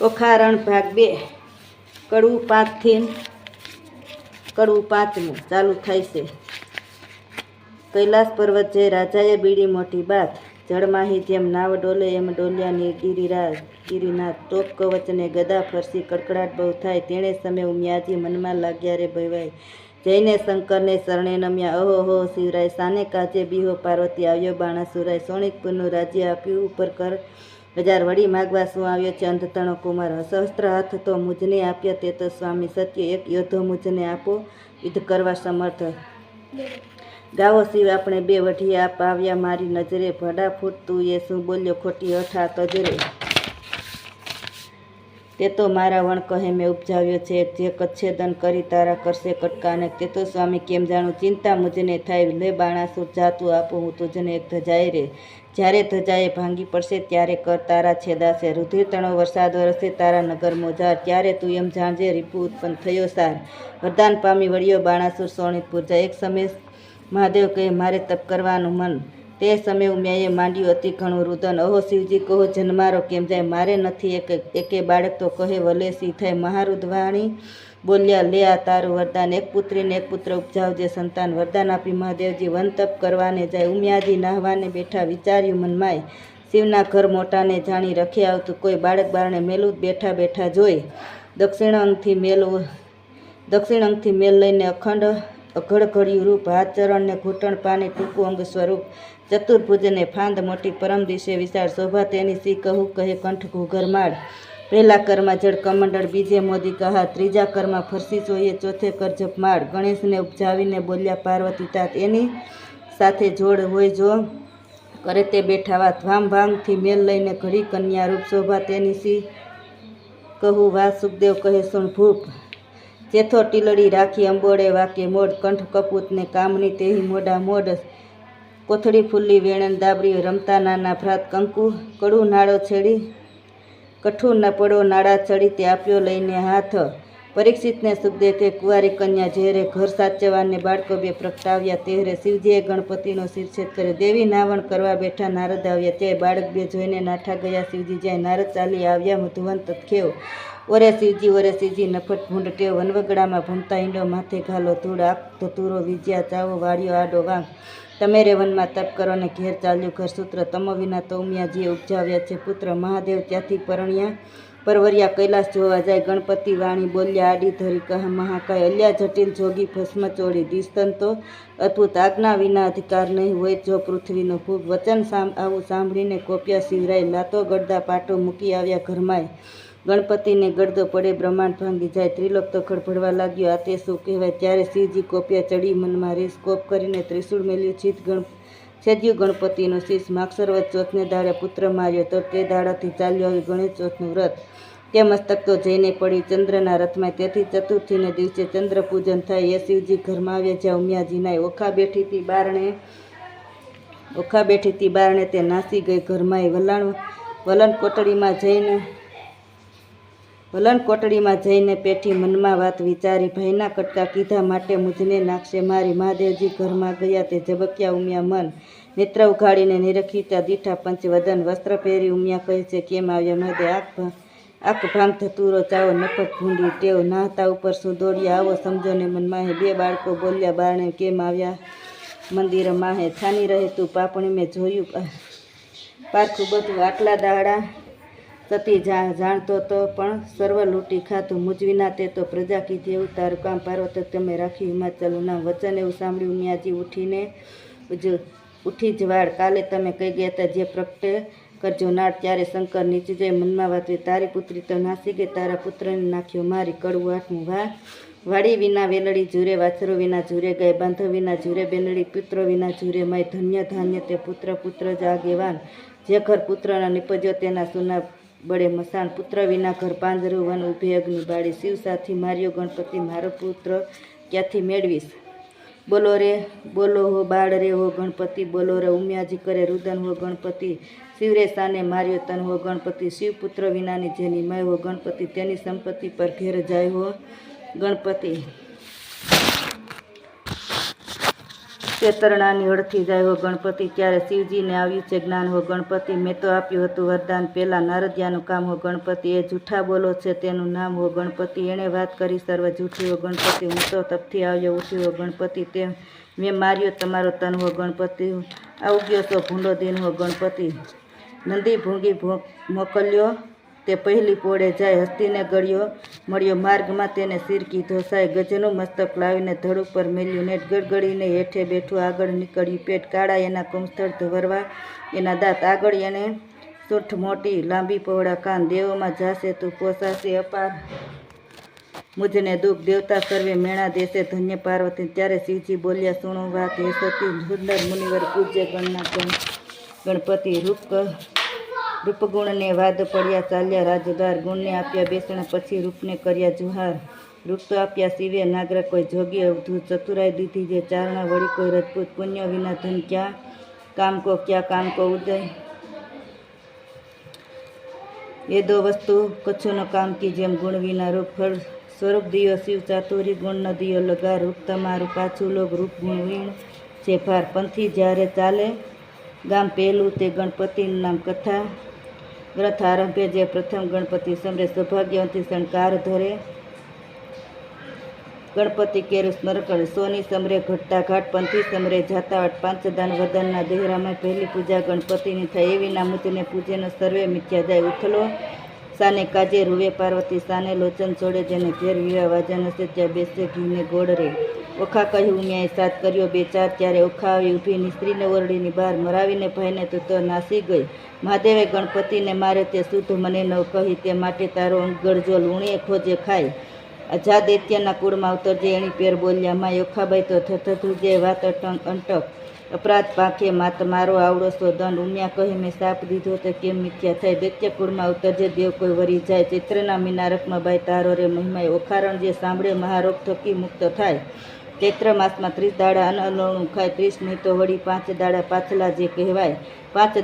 ઓખારણ ભાગ બે. કડવું પાંચથી કડવું પાંચમું ચાલુ થાય છે. કૈલાસ પર્વત જે રાજાએ બીડી મોટી બાત જળમાહી જેમ નાવ ડોલે એમ ડોલ્યાની ગિરિરાજ, ગિરિનાથ ટોપ કવચને ગદા ફરસી કડકડાટ બહુ થાય તેણે સમય ઉમિયાજી મનમાં લાગ્યા રે ભવાય જઈને શંકરને શરણે નમ્યા, અહો, હો, શિવરાય, સાને કાજે બીહો પાર્વતી આવ્યો બાણાસુરાય સોણિકપુરનું રાજ્ય આપ્યું ઉપર કર હજાર વળી માગવા શું આવ્યો? છે અંધતણો કુમાર સહસ્ત્ર હાથ તો મુજને આપ્યા, તે તો સ્વામી સત્ય, એક યોદ્ધો મુજને આપો, યુદ્ધ કરવા સમર્થ. ગાવો શિવ, આપણે બે વઢી આપ આવ્યા, મારી નજરે ભડા તું એ શું બોલ્યો? ખોટી હઠા તજરે તે તો મારા વણ કહે મેં ઉપજાવ્યો છે, જે કચ્છેદન કરી તારા કરશે કટકાને. તે તો સ્વામી કેમ જાણું? ચિંતા મુજને થાય. લે બાણાસુર જાતું આપું, હું તુજને એક ધજાય રે. જ્યારે ધજાએ ભાંગી પડશે, ત્યારે કર તારા છેદાશે. રુધિર તણો વરસાદ વરસે તારા નગર મોજાર. ત્યારે તું એમ જાણજે, રીપુ ઉત્પન્ન થયો સાર. વરદાન પામી વળ્યો બાણાસુર, સોણિતપુર એક સમય મહાદેવ કહે, મારે તપ કરવાનું મન તે સમયે ઉમિયાએ માંડ્યું અતિ ઘણું રુદન, અહો શિવજી, કહો જન્મારો કેમ જાય? મારે નથી. એક, એકે બાળક તો કહે વલેસી થાય? મહારુદવાણી બોલ્યા, લે આ તારું વરદાન. એક પુત્રીને એક પુત્ર ઉપજાવજે, સંતાન વરદાન આપી મહાદેવજી વનતપ કરવાને જાય. ઉમિયાજી નાહવાને બેઠા વિચાર્યું મનમાય. શિવના ઘર મોટાને જાણી રખી આવતું. કોઈ બાળક બારણે મેલું બેઠા બેઠા જોઈ. દક્ષિણ અંગથી મેલું દક્ષિણ અંગથી મેલ લઈને અખંડ અઘડ ઘડ્યું રૂપ હાથ ચરણને ઘૂંટણ પાણી ટૂંકું અંગ સ્વરૂપ ચતુર્ભુજને ફાંદ મોટી પરમ દિશે વિશાળ શોભા તેની સી કહું કહે કંઠ ઘૂઘર માળ. પહેલા કરમાં જળ કમંડળ, બીજે મોદી કહા, ત્રીજા કરમાં ફરસી જોઈએ, ચોથે કરજપ માળ. ગણેશને ઉપજાવીને બોલ્યા, પાર્વતી તાત, એની સાથે જોડ હોય જો કરે તે બેઠા વાત. ભામ ભાંગથી મેલ લઈને ઘડી કન્યા રૂપ શોભા તેની સી કહું વા સુખદેવ કહે, સુણ ભૂપ જેથો ટીલડી રાખી અંબોડે વાકે મોડ કંઠ કપૂતને કામની તેહી મોઢા મોડ કોથળી ફૂલ્લી વેણન દાબરી રમતા નાના ભ્રાત કંકુ, કડું નાળો છેડી કઠું પડો નાળા ચડી તે આપ્યો લઈને હાથ પરીક્ષિતને સુખદેવ કે કુંવારી કન્યા જેરે ઘર સાચવવાને બાળકો બે પ્રગટાવ્યા. તેરે શિવજીએ ગણપતિનો શિરછેદ કર્યો. દેવી નાવણ કરવા બેઠા નારદ આવ્યા. તે બાળક બે જોઈને નાઠા ગયા. શિવજી જાય નારદ ચાલી આવ્યા, મધુવન તથખેવ ઓરે શિવજી ઓરે શિવજી નફટ ભૂંડ ટેવ. વનવગડામાં ભમતા ઈંડો, માથે ઘાલો, ધૂળ, આપ ધતુરો વિજ્યા, ચાવો વાળ્યો આડો વાંક તમે રે વનમાં તપ કરો ને ઘેર ચાલ્યું. ઘર સૂત્ર તમ વિના તૌમિયા જે ઉપજાવ્યા છે. પુત્ર મહાદેવ ત્યાંથી પરણ્યા. પરવરિયા કૈલાસ જોવા જાય, ગણપતિ વાણી બોલ્યા, આડી ધરી કહે, મહાકાય. અલ્યા જટિલ જોગી ભસ્મ ચોળી, દિસ્તંતો અદ્ભુત આજ્ઞા વિના અધિકાર નહીં હોય જો પૃથ્વીનો ખૂબ વચન આવું સાંભળીને કોપ્યા સિવરાય લાતો ગડદા પાટો મૂકી આવ્યા ઘરમાંય. ગણપતિને ગડદો પડે, બ્રહ્માંડ ભાંગી જાય, ત્રિલોક તો ખડભડવા લાગ્યો. આ તે શું કહેવાય? ત્યારે શિવજી કોપ્યા ચડી મનમાં રેસ કોપ કરીને ત્રિશૂળ મેલ્યું. છીત ગણ છેદ્યું ગણપતિનો શીશ માક્ષરવત ચોથને દાડે પુત્ર માર્યો તો તે દાડાથી ચાલ્યો આવી ગણેશ ચોથનું વ્રત. તે મસ્તક તો જઈને પડ્યું ચંદ્રના રથમાં. તેથી ચતુર્થીને દિવસે ચંદ્ર પૂજન થાય. એ શિવજી ઘરમાં આવ્યા જ્યાં ઉમિયાજીના ઓખા બેઠીથી બારણે, ઓખા બેઠીથી બારણે તે નાસી ગઈ ઘરમાં. વલણ વલણ કોટડીમાં જઈને વલણ કોટડીમાં જઈને પેઠી મનમાં વાત વિચારી ભાઈના કટકા કીધા માટે મુજને નાખશે મારી મહાદેવજી ઘરમાં ગયા તે ઝબક્યા ઉમિયા મન. નેત્ર ઉઘાડીને નિરખીતા દીઠા પંચવદન વસ્ત્ર પહેરી ઉમિયા કહે છે, કેમ આવ્યા મહાદેવ? આંખ આંખ ભાંગ રહો, ચાવો નફત ભૂંડી ટેવ. નાહતા ઉપર શું દોડ્યા? આવો સમજો ને મનમાં હે બે બાળકો બોલ્યા, બારણે કેમ આવ્યા? મંદિર માહે છાની રહે તું, પાપણી મેં જોયું. પારખું બધું આટલા દાડા સતી જા જાણતો તો પણ સર્વ લૂંટી ખાતું મૂજવીના તે તો પ્રજા કીધી એવું તારું કામ પાર્વત તમે રાખ્યું હિમાચલનું નામ વચન એવું સાંભળ્યું મિયાજી ઉઠીને જ ઉઠી જ વાળ કાલે તમે કહી ગયા હતા જે પ્રગટે કરજો નાળ ત્યારે શંકર નીચે જઈ મનમાં વાતવી તારી પુત્રી તો નાસી ગઈ, તારા પુત્રને નાખ્યો મારી કડવું આઠમું વા વાડી વિના વેલડી ઝૂરે વાછરો વિના ઝૂરે ગાય બાંધો વિના ઝૂરે બેનડી પુત્ર વિના ઝૂરે મય ધન્ય ધાન્ય તે પુત્ર પુત્ર જ આગેવાન. જે ઘર પુત્રના નિપજ્યો તેના સુના બળે મસાન પુત્ર વિના ઘર પાંજરું વન ઉભે અગ્નિ બાળી શિવ સાથી માર્યો ગણપતિ મારો પુત્ર ક્યાંથી મેળવીશ? બોલો રે, બોલો હો બાળ રે, હો ગણપતિ, બોલો રે ઉમિયાજી કરે રુદન, હો ગણપતિ શિવરે સાને માર્યો તન, હો ગણપતિ શિવ પુત્ર વિનાની જેની મય, હો ગણપતિ તેની સંપત્તિ પર ઘેર જાય, હો ગણપતિ. તે તરણાની અડથી જાય હો ગણપતિ, ત્યારે શિવજીને આવ્યું છે જ્ઞાન હો ગણપતિ. મેં તો આપ્યું હતું વરદાન. પહેલા નારદિયાનું કામ હો ગણપતિ. એ જૂઠા બોલો છે, તેનું નામ હો ગણપતિ. એણે વાત કરી, સર્વ જૂઠી હો ગણપતિ. હું તો તપથી આવ્યો ઉઠી હો ગણપતિ. તે મેં માર્યો તમારો તન હો ગણપતિ. આવ ગયો તો ભૂંડો દિન હો ગણપતિ. નંદી ભૂંગી ભો- મોકલ્યો. તે પહેલી પોળે જાય હસ્તીને ગળ્યો, મળ્યો માર્ગમાં તેને સિરકી ધોસાઈ, ગજનું મસ્તક લાવીને ધડ ઉપર મેલ્યું, નેટ ગડગડીને હેઠે બેઠું આગળ નીકળ્યું, પેટ કાળા, એના કુમસ્થળ ધોવરવા, એના દાંત આગળ એને સુઠ મોટી, લાંબી પહોળા કાન, દેવોમાં જાશે તું, પોસાશે અપાર. મુજને દુઃખ, દેવતા સર્વે મેણા દેશે, ધન્ય પાર્વતી, ત્યારે શિવજી બોલ્યા, સુણો વાત, હે સુંદર મુનિવર પૂજ્ય ગણના ગણપતિ રૂપ રૂપગુણને વાદ પડ્યા ચાલ્યા રાજદાર ગુણને આપ્યા બેસણ, પછી રૂપને કર્યા જુહાર. રૂપ તો આપ્યા શિવે, નાગર કોઈ જોગી અવધૂત, ચતુરાઈ દીધી જે ચારણા વળી કોઈ રજપૂત પુણ્ય વિના ધન ક્યાં? કામ કો ક્યાં? કામ કો ઉદય. એ દો વસ્તુ કચ્છોનો કામ કી જેમ ગુણ વિના રૂપ ફળ. સ્વરૂપ દિયો શિવ, ચાતુરી ગુણ ન દિયો લગા રૂપ તમારું પાછું લોક રૂપ ગુણ વીણ. છે ભાર પંથી જ્યારે ચાલે, ગામ પહેલું તે ગણપતિનું નામ કથા. ગ્રંથ આરંભે જે પ્રથમ ગણપતિ સમરે સૌભાગ્યવંતી શણકાર ધરે. ગણપતિ કેરું સ્મર સોની સમરે ઘટતા ઘાટ પંથી સમરે જાતાવટ, પાંચદાન વદનના દેહરામાં પહેલી પૂજા ગણપતિની થાય એવી ના મુજને પૂજેનો સર્વે મિથ્યા જાય. ઉથલો સાને કાજે રૂવે પાર્વતી, સાને લોચન છોડે જેને ઘેર વિવાહ વાજન હશે ત્યાં બેસે ઘીને ગોળ રે. ઓખા કહ્યું મેં સાથ કર્યો બે ચાર. ત્યારે ઓખા આવી ઊભી સ્ત્રીને ઓરડીની બહાર મરાવીને ભાઈને તું તો નાસી ગઈ. મહાદેવે, ગણપતિને મારે તે શુદ્ધ મને ન કહી, તે માટે તારો ગળજો લૂણીએ ખોજે, ખાય. અજાદૈત્યના કુળમાં ઉતરજે એની પેર બોલ્યા માં યોખાબાઈ તો થથથુજે વાત અટંક અંટક. અપરાધ પાંખે માત મારો આવડો સો દંડ ઉમ્યા કહી મેં સાપ દીધો તો કેમ મિથ્યા થાય? દૈત્ય કુળમાં ઉતરજે દેવ કોઈ વરી જાય. ચિત્રના મિનારકમાં બાઈ તારો રે મહિમાય ઓખારણ જે સાંભળે, મહારોગ થકી મુક્ત થાય. ચૈત્ર માસમાં ત્રીસ દાડા અન અનોણું ખાય, ત્રીસ નહીં તો વળી પાંચ દાડા પાછલા જે કહેવાય, પાંચ